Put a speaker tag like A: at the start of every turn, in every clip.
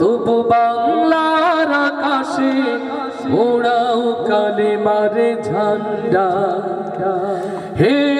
A: তবু বাংলার আকাশে ওড়াও কালে মারে ঝান্ডা। হে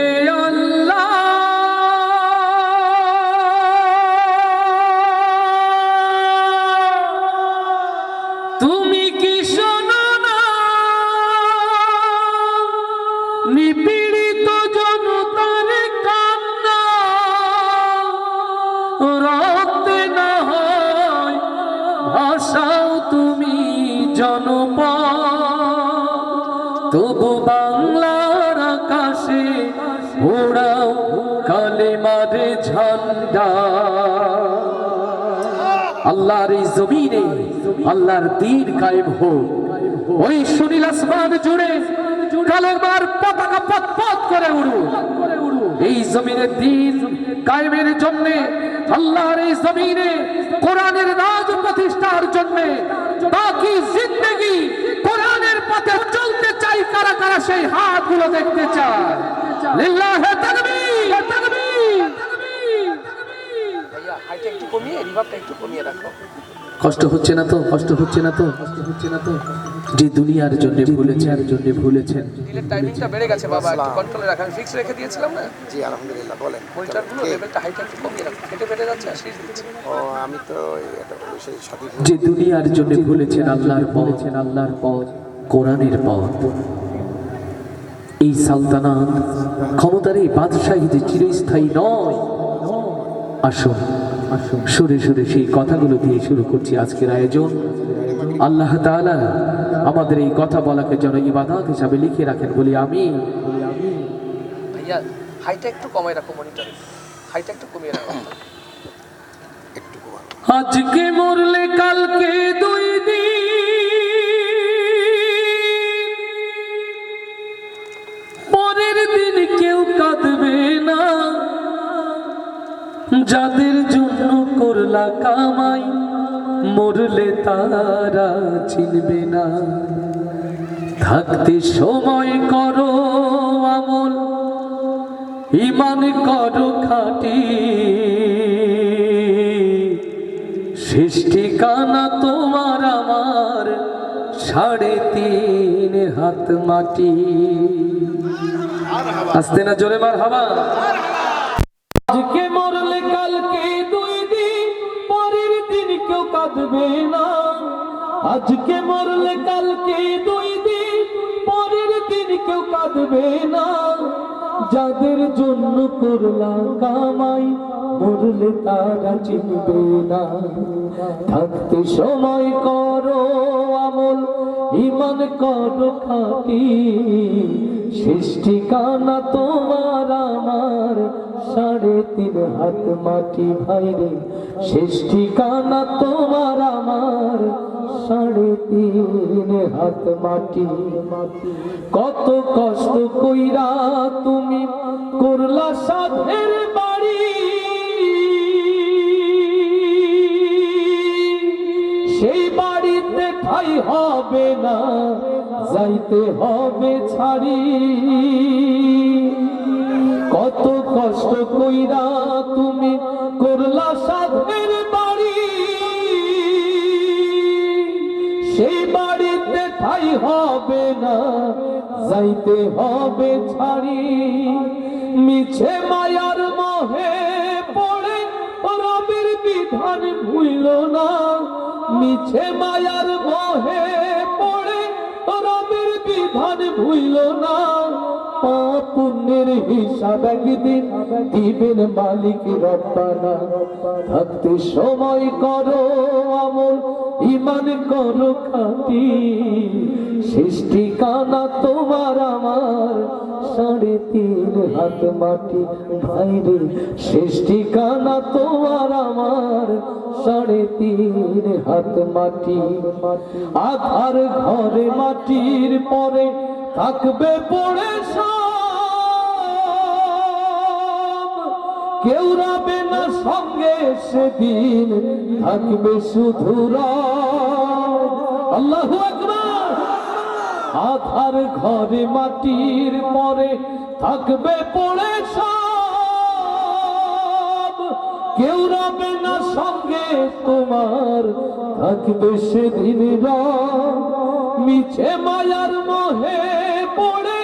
A: ওড়াও কালে মারে ঝান্ডা। আল্লাহর এই জমিনে, আল্লাহর দিন কায়েম হোক। ওই সুনীল আসমান জুড়ে কালেমার পতাকা পথ করে উড়ু এই জমিনের দিন কায়েমের জন্য, আল্লাহর এই জমিনে সেই হাতগুলো দেখতে চায়। লিল্লাহে তাকবীর। তাকবীর
B: ভাইয়া হাইটা একটু কমিয়ে রিভাবটা একটু কমিয়ে রাখো।
A: কষ্ট হচ্ছে না তো? কষ্ট হচ্ছে না তো? কষ্ট হচ্ছে না তো যে দুনিয়ার জন্য ভুলেছেন। আর জন্য ভুলেছেন।
B: ডিলের টাইমিংটা বেড়ে গেছে বাবা একটু কন্ট্রোলে রাখা আমি ফিক্স রেখে দিয়েছিলাম না?
C: জি আলহামদুলিল্লাহ বলেন।
B: মনিটরগুলো? লেভেলটা হাইটা একটু কমিয়ে রাখো। কেটে বেড়ে যাচ্ছে আর দিচ্ছে।
C: ও আমি তো এটা সেই সাথী
A: যে দুনিয়ার জন্য ভুলেছেন আল্লাহর পথ আল্লাহর পথ কোরআনের পথ। এই সালতানাত ক্ষমতার এই বাদশাহী যে চিরস্থায়ী নয়। আসুন আসুন সুরে সুরে সেই কথাগুলো দিয়ে শুরু করছি আজকের আয়োজন। আল্লাহ তাআলা আমাদের এই কথা বলাকে যেন ইবাদত হিসাবে লিখে রাখেন বলি আমি
B: ভাইয়া হাইটা একটু কমায় রাখো মনিটরে হাইটা একটু কমিয়ে রাখো।
A: আজকে মরলে কালকে করলা কামাই মরলে তারা চিনবে না। থাকতে সময় করো আমল ইমান করো খাটি। সৃষ্টি কানা তোমার আমার সাড়ে তিন হাত মাটি। আসতে না জোরে মার হাবা আজকে মরলে কালকে দুই দিন, পরের দিন কেউ কাঁদবে না। যাদের জন্য করলা কামাই, মরলে তারা চিনবে না। থাকতে সময় করো আমল ইমান করো খাটি। সৃষ্টি কানা তোমার আমার, সাড়ে তিন হাত মাটি ভাইরে। সৃষ্টি কানা তোমার আমার সাড়ে তিন হাত মাটি। কত কষ্ট কইরা তুমি করলা সাধের বাড়ি। সেই বাড়িতে ঠাই হবে না, যাইতে হবে ছাড়ি। কত কষ্ট কইরা তুমি যাইতে হবে ছাড়ি। মিছে মায়ার মহে পড়ে, রবের বিধান ভুইল না। মিছে মায়ার মহে পড়ে, রবের বিধান ভুইল না। পুণ্যের হিসাব একদিন দিবেন মালিক রব্বানা। থাকতে সময় করো আমল ইমান করো খাটি। সৃষ্টি কানা তোমার আমার। সাড়ে তিন হাত মাটি ভাইরে। সৃষ্টি কানা তোমার আমার। সাড়ে তিন হাত মাটি। আধার ঘরে মাটির পরে থাকবে পড়ে কেউ রাবে না সঙ্গে সেদিন থাকবে শুধু রব। আল্লাহু আকবার। আধার ঘরে মাটির পরে থাকবে পড়ে সব।
D: রবে না সঙ্গে তোমার, থাকবে সেদিন। মিছে মায়ার মোহে পড়ে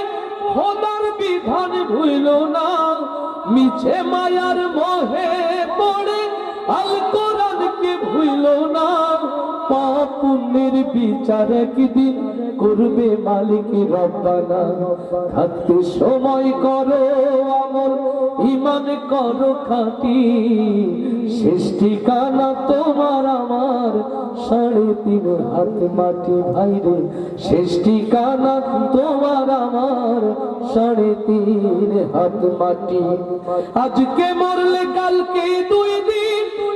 D: খোদার বিধান ভুইল না। মিছে মায়ার মোহে পুণ্যের বিচার একদিন করবে মালিক রব্বানা। থাকতে সময় করো আমল ইমান করো খাটি। শেষ ঠিকানা তোমার আমার, সাড়ে তিন হাত মাটি ভাইরে। শেষ ঠিকানা তোমার আমার, সাড়ে তিন হাত মাটি। আজকে মরলে কালকে দুই দিন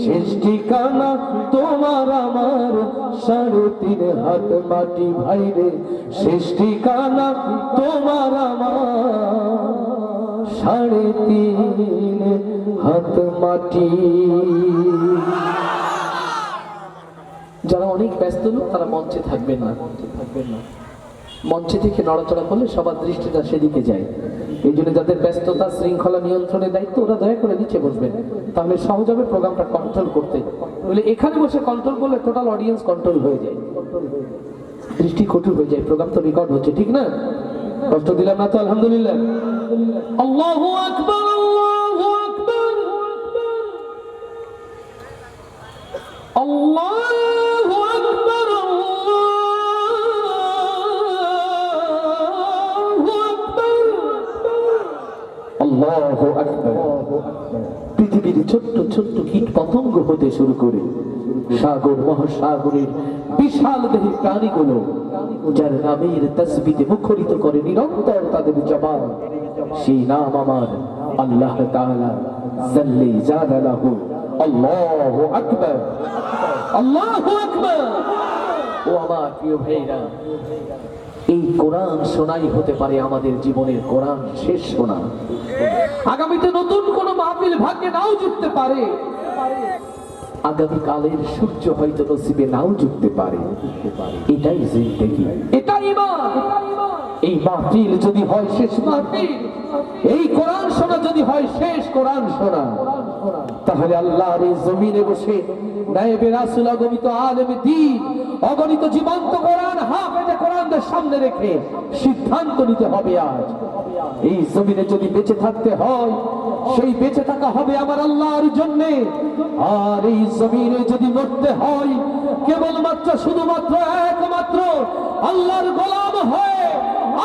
D: শেষ ঠিকানা তোমার আমার। সাড়ে তিন হাত মাটি ভাইরে শেষ ঠিকানা তোমার আমার। সাড়ে তিন হাত মাটি।
A: যারা অনেক ব্যস্ত লোক, তারা মঞ্চে থাকবেন না মঞ্চে থাকবেন না। মঞ্চে থেকে নড়াচড়া করলে সবার দৃষ্টিটা সেদিকে যায়। এই জন্য যাদের ব্যস্ততা, শৃঙ্খলা নিয়ন্ত্রণের দায়িত্ব, ওরা দয়া করে নিচে বসবেন। তাহলে সহজ হবে প্রোগ্রামটা কন্ট্রোল করতে। বলে এখানে বসে কন্ট্রোল করলে টোটাল অডিয়েন্স কন্ট্রোল হয়ে যায়। দৃষ্টি কঠোর হয়ে যায়, প্রোগ্রাম তো রেকর্ড হচ্ছে, ঠিক না? কষ্ট দিলাম না তো, আলহামদুলিল্লাহ।
D: আল্লাহু আকবার আল্লাহু আকবার। আল্লাহু
A: পৃথিবীর ছোট্ট ছোট্ট কীট পতঙ্গ হতে শুরু করে সাগর, মহাসাগরের বিশাল দেহী প্রাণীগুলো, যার নামের তসবিতে মুখরিত করে নিরন্তর তাদের জবান। সেই নাম আমার আল্লাহ আল্লাহু আকবার।
D: আল্লাহু আকবার।
A: ও আমার প্রিয় ভাইরা কোরআন শোনাই হতে পারে আমাদের জীবনের কোরআন শেষ শোনা।
D: আগামীতে নতুন কোন মাহফিল ভাগ্যে নাও জুটতে পারে।
A: আগামীকালের সূর্য হয়তো নসিবে নাও জুটতে পারে। এটাই জিন্দেগি।
D: এটাই
A: এই মাহফিল যদি হয় শেষ মাহফিল। এই কোরআন শোনা যদি হয় শেষ কোরআন শোনা। তাহলে আল্লাহর এই জমিনে বসে নায়েবে আলেম অগণিত জীবন্ত কোরআন হাফেজে সামনে রেখে সিদ্ধান্ত নিতে হবে আজ। এই জমিনে যদি বেঁচে থাকতে হয়, সেই বেঁচে থাকা হবে আমার আল্লাহর জন্যে। আর এই জমিনে যদি মরতে হয়, কেবলমাত্র শুধুমাত্র একমাত্র আল্লাহর গোলাম হয়ে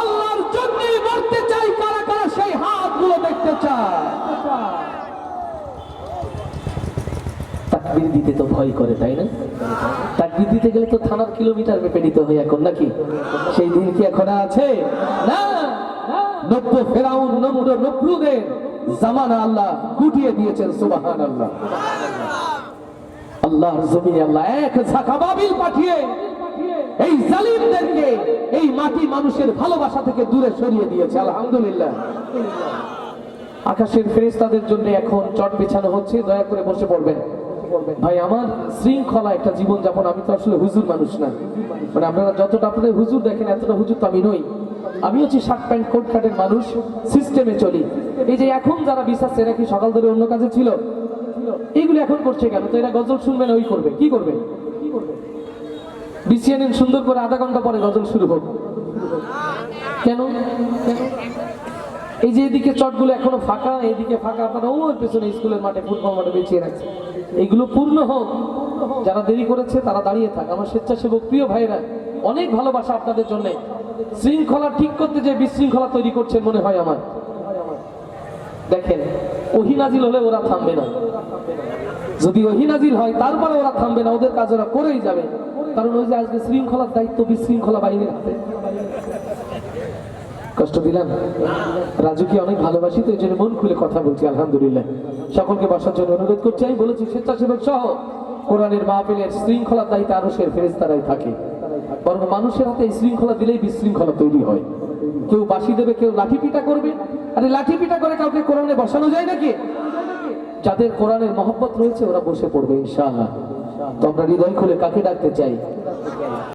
A: আল্লাহর জন্যই মরতে চাই কারা কারা সেই হাতগুলো দেখতে চায় তাকবির দিতে তো ভয় করে, তাই না? তাকবির দিতে গেলে তো থানার কিলোমিটার মেপে নিতে হয় এখন নাকি? সেই দিন কি এখন আছে? না নব্য ফেরাউন নম্র নব্রুদের জামানা আল্লাহ গুটিয়ে দিয়েছেন সুবাহান আল্লাহ আল্লাহর জমিনে আল্লাহ এক ঝাঁকা বাবিল পাঠিয়ে এই জালিমদেরকে এই মাটি মানুষের ভালোবাসা থেকে দূরে সরিয়ে দিয়েছে, আলহামদুলিল্লাহ। আকাশের ফেরেশতাদের জন্য এখন চট বিছানো হচ্ছে, দয়া করে বসে পড়বেন। ভাই, আমার শৃঙ্খলা একটা জীবন যাপন আমি তো আসলে হুজুর মানুষ না। মানে আপনারা যতটা আপনাদের হুজুর দেখেন, এতটা হুজুর তো আমি নই। আমি হচ্ছে শার্ট প্যান্ট, কোট খাটের মানুষ, সিস্টেমে চলি। এই যে এখন যারা বিশ্বাস, এরা কি সকাল ধরে অন্য কাজে ছিল? এইগুলো এখন করছে কেন? তো এরা গজল শুনবে না ওই করবে। কি করবে? বিসিএনএন সুন্দর করে আধা ঘণ্টা পরে গজল শুরু হোক। কেন? এই যে এদিকে চটগুলো এখনও ফাঁকা, এদিকে ফাঁকা, আপনারা ওর পেছনে স্কুলের মাঠে, ফুটবল মাঠে বেঁচিয়ে রাখছে এইগুলো পূর্ণ হোক, যারা দেরি করেছে তারা দাঁড়িয়ে থাক। আমার স্বেচ্ছাসেবক প্রিয় ভাইরা অনেক ভালোবাসা আপনাদের জন্য। শৃঙ্খলা ঠিক করতে যে বিশৃঙ্খলা তৈরি করছেন মনে হয় আমার। দেখেন ওহিনাজিল হলে ওরা থামবে না। যদি ওহিনাজিল হয়, তারপরে ওরা থামবে না। ওদের কাজ ওরা করেই যাবে। কারণ ওই যে আজকে শৃঙ্খলার দায়িত্ব বিশৃঙ্খলা বাইরে হাতে। কষ্ট দিলাম। রাজুকে অনেক ভালোবাসি, তো এই জন্য মন খুলে কথা বলছি, আলহামদুলিল্লাহ। সকলকে বসার জন্য অনুরোধ করছি, আমি বলেছি, স্বেচ্ছাসেবক সহ কোরআনের মা মাহফিলের শৃঙ্খলার দায়িত্ব আরও সে ফেরেস্তারাই থাকে। বরং মানুষের হাতে এই শৃঙ্খলা দিলেই বিশৃঙ্খলা তৈরি হয়। কেউ বাসি দেবে, কেউ লাঠি পিটা করবে। আরে লাঠি পিটা করে কাউকে কোরআনে বসানো যায় নাকি? যাদের কোরআনের মহব্বত রয়েছে, ওরা বসে পড়বে, ইনশাআল্লাহ। তো আমরা হৃদয় খুলে কাকে ডাকতে চাই?